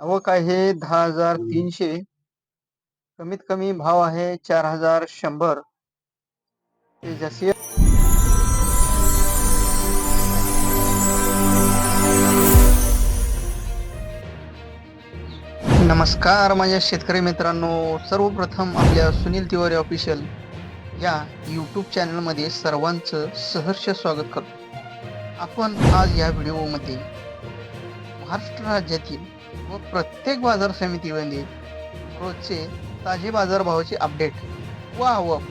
आवक आहे दहा हजार तीनशे. कमीत कमी भाव आहे चार हजार शंभर. ते जसे नमस्कार माझ्या शेतकरी मित्रांनो. सर्वप्रथम आपल्या सुनील तिवारी ऑफिशियल या यूट्यूब चॅनलमध्ये सर्वांचं सहर्ष स्वागत करतो. आपण आज या व्हिडिओमध्ये महाराष्ट्र राज्यातील व प्रत्येक बाजार समितीमध्ये रोजचे ताजे बाजारभावाचे अपडेट व आवक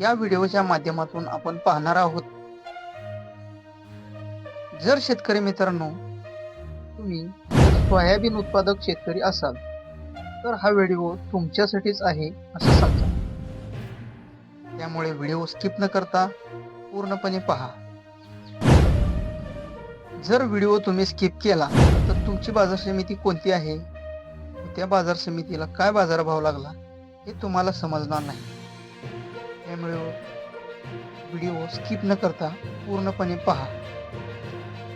या व्हिडिओच्या माध्यमातून आपण पाहणार आहोत. जर शेतकरी मित्रांनो तुम्ही सोयाबीन उत्पादक शेतकरी असाल तर हा व्हिडिओ तुमच्यासाठीच आहे असं समजा त्यामुळे व्हिडिओ स्किप न करता पूर्णपणे पहा. जर व्हिडिओ तुम्ही स्किप केला तर तुमची बाजार समिती कोणती आहे? त्या बाजार समितीला काय बाजारभाव लागला हे तुम्हाला समजणार नाही. त्यामुळे व्हिडिओ स्किप न करता पूर्णपणे पहा.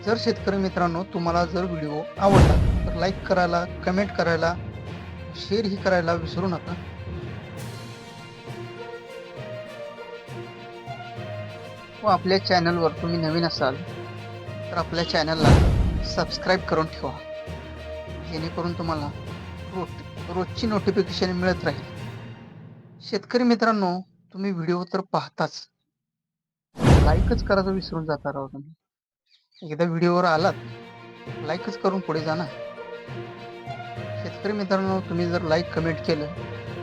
जर शेतकरी मित्रांनो तुम्हाला जर व्हिडिओ आवडला तर लाईक करायला कमेंट करायला शेअरही करायला विसरू नका. व आपल्या चॅनलवर तुम्ही नवीन असाल तर आपल्या चॅनलला सबस्क्राईब करून ठेवा. जेणेकरून तुम्हाला रोज रोजची नोटिफिकेशन मिळत राहील. शेतकरी मित्रांनो तुम्ही व्हिडिओ तर पाहताच. लाईकच करायचं विसरून जाता राव तुम्ही. एकदा व्हिडिओवर आलात लाईकच करून पुढे जाणार शेतकरी मित्रांनो तुम्ही जर लाईक कमेंट केलं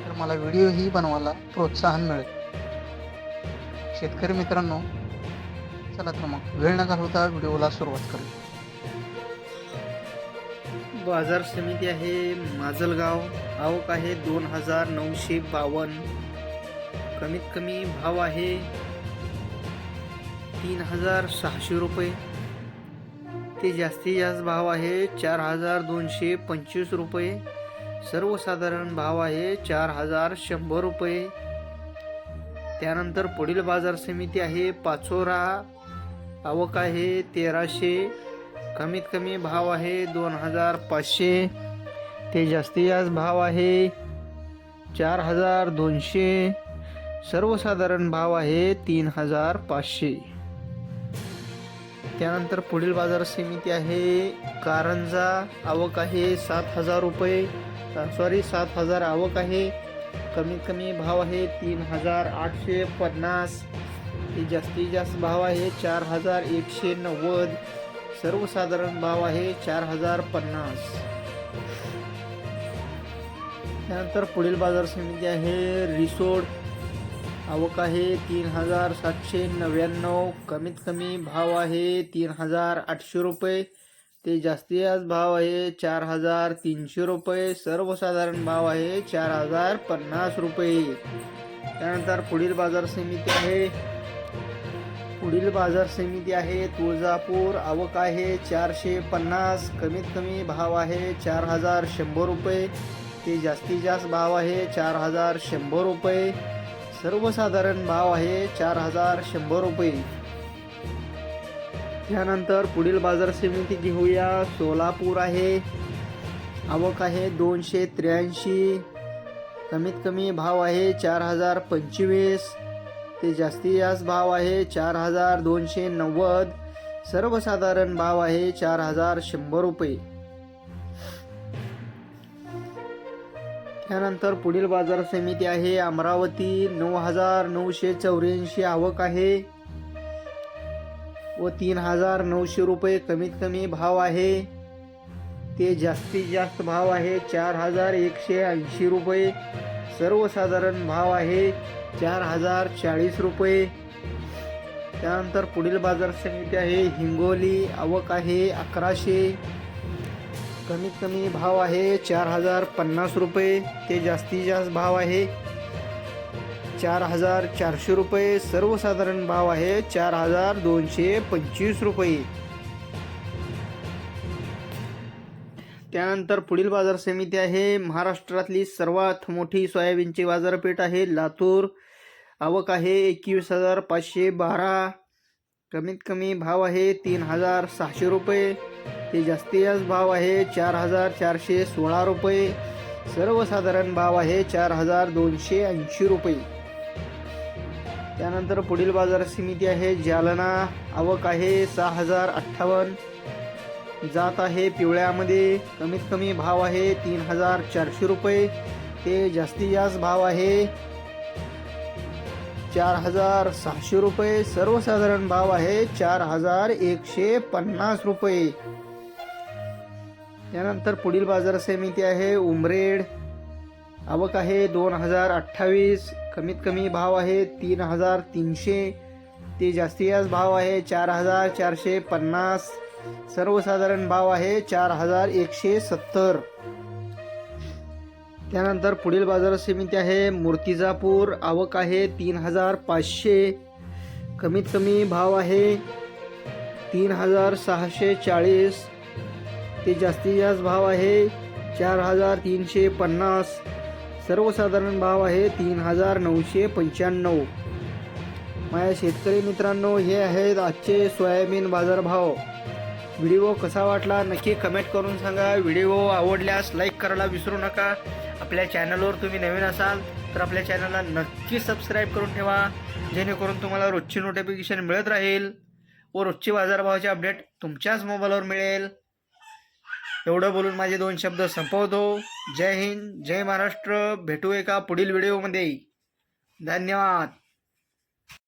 तर मला व्हिडिओही बनवायला प्रोत्साहन मिळेल. शेतकरी मित्रांनो चला तर मग. वेळ न घालवता व्हिडिओला सुरुवात करू बाजार समिती आहे माजलगाव. आवक आहे दोन हजार नऊशे बावन्न. कमीत कमी भाव आहे तीन हजार सहाशे रुपये. ते जास्तीत जास्त भाव आहे चार हजार दोनशे पंचवीस रुपये. सर्वसाधारण भाव आहे चार हजार शंभर रुपये. त्यानंतर पुढील बाजार समिती आहे पाचोरा. आवक आहे तेराशे. कमीत कमी भाव आहे दोन हजार पाचशे. ते जास्तीत जास्त भाव आहे चार हजार दोनशे. सर्वसाधारण भाव आहे तीन हजार पाचशे. त्यानंतर पुढील बाजार समिती आहे कारंजा. आवक आहे सात हजार रुपये. सॉरी सात हजार आवक आहे. कमीत कमी भाव आहे तीन हजार आठशे पन्नास. ते जास्तीत जास्त भाव आहे चार हजार एकशे नव्वद. सर्वसाधारण भाव आहे चार हजार पन्नास. त्यानंतर पुढील बाजार समिती आहे रिसोड. आवक आहे तीन हजार सातशे नव्याण्णव. कमीत कमी भाव आहे तीन हजार आठशे रुपये. ते जास्तीत जास्त भाव आहे चार हजार तीनशे रुपये. सर्वसाधारण भाव आहे चार हजार पन्नास रुपये. त्यानंतर पुढील बाजार समिती आहे पुढील बाजार समिती आहे. तुळजापूर आवक आहे. चारशे पन्नास कमीत कमी भाव आहे. चार हजार शंभर रुपये. ते जास्तीत जास्त भाव आहे. चार हजार शंभर रुपये. सर्वसाधारण भाव आहे. चार हजार शंभर रुपये. त्यानंतर पुढील बाजार समिती घेऊया. सोलापूर आहे. आवक आहे दोनशे त्र्याऐंशी. कमीत कमी भाव आहे. चार हजार पंचवीस. ते जास्तीत जास्त भाव आहे चार हजार दोनशे नव्वद. सर्वसाधारण भाव आहे चार हजार शंभर रुपये. त्यानंतर पुढील बाजार समिती आहे अमरावती. नऊ हजार नऊशे चौऱ्याऐंशी आवक आहे व तीन हजार नऊशे रुपये कमीत कमी भाव आहे. ते जास्तीत जास्त भाव आहे चार हजार एकशे ऐंशी रुपये. सर्वसाधारण भाव आहे चार हजार चाळीस रुपये. त्यानंतर पुढील बाजार समिती आहे हिंगोली आवक आहे अकराशे. कमीत कमी भाव आहे चार हजार पन्नास रुपये ते जास्तीत जास्त भाव आहे चार हजार चारशे रुपये. सर्वसाधारण भाव आहे चार हजार दोनशे पंचवीस रुपये. त्यानंतर पुढील बाजार समिती आहे. महाराष्ट्रातली सर्वात मोठी सोयाबीनची बाजारपेठ आहे. लातूर आवक आहे एकवीस हजार पाचशे बारा. कमीत कमी भाव आहे तीन हजार सहाशे रुपये. ते जास्तीत जास्त भाव आहे चार हजार चारशे सोळा रुपये. सर्वसाधारण भाव आहे चार हजार दोनशे ऐंशी रुपये. त्यानंतर पुढील बाजार समिती आहे. जालना आवक आहे सहा हजार अठ्ठावन्न. जात आहे. पिवळ्यामध्ये कमीत कमी भाव आहे तीन हजार चारशे रुपये. ते जास्तीत जास्त भाव आहे चार हजार सहाशे रुपये. सर्वसाधारण भाव आहे चार हजार एकशे पन्नास रुपये. त्यानंतर पुढील बाजार समिती आहे. उमरेड. आवक आहे दोन हजार अठ्ठावीस. कमीत कमी भाव आहे तीन हजार तीनशे. ते जास्तीत जास्त भाव आहे चार हजार चारशे पन्नास. सर्वसाधारण भाव आहे चार हजार एकशे सत्तर. त्यानंतर पुढील बाजार समिती आहे मूर्तिजापूर. आवक आहे तीन हजार पाचशे. कमीत कमी भाव आहे तीन हजार सहाशे चाळीस. ते जास्तीत जास्त भाव आहे चार हजार तीनशे पन्नास. सर्वसाधारण भाव आहे तीन हजार नऊशे पंच्याण्णव. माझ्या शेतकरी मित्रांनो हे आहेत आजचे सोयाबीन बाजारभाव. व्हिडिओ कसा वाटला नक्की कमेंट करून सांगा. व्हिडिओ आवडल्यास लाईक करायला विसरू नका. आपल्या चॅनलवर तुम्ही नवीन असाल तर आपल्या चॅनलला नक्की सबस्क्राईब करून ठेवा. जेणेकरून तुम्हाला रोजची नोटिफिकेशन मिळत राहील व रोजची बाजारभावाचे अपडेट तुमच्याच मोबाईलवर मिळेल. एवढं बोलून माझे दोन शब्द संपवतो. जय हिंद जय महाराष्ट्र. भेटू एका पुढील व्हिडिओमध्ये धन्यवाद.